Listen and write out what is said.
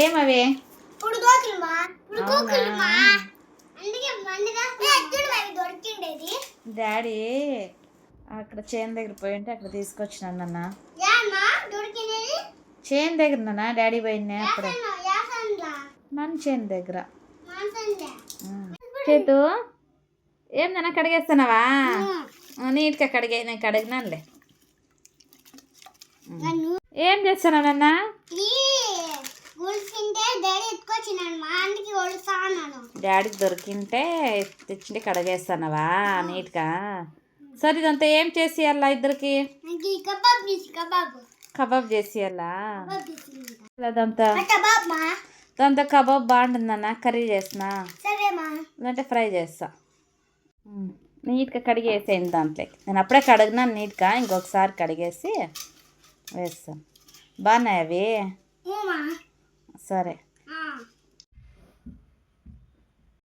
ఏమవి daddy అక్కడ చేను దగ్గర పోయి ఉంటే అక్కడ తీసుకొచ్చినాను నాన్న. చేను దగ్గర నాన్న డాడీ పోయినా అప్పుడే మన చేను దగ్గర. చేతు ఏం నాన్న కడిగేస్తున్నావా? నీట్గా కడిగే నేను కడిగినానులే. ఏం చేస్తున్నావు నాన్న? డాడీకి దొరికింటే తెచ్చింటే కడిగేస్తున్నావా నీట్గా? సరే ఇదంతా ఏం చేసి అలా ఇద్దరికి కబాబ్ తీసి కబాబ్. కబాబ్ చేసి అలా కబాబ్ తీసి అదంతా దాంతో కబాబ్ బాగుంటుందన్న కర్రీ చేసిన లేదంటే ఫ్రై చేస్తా. నీట్గా కడిగేసేయండి దాంట్లోకి నేను అప్పుడే కడిగినాను నీట్గా ఇంకొకసారి కడిగేసి వేస్తాను. బాగున్నాయి అవి? సరే.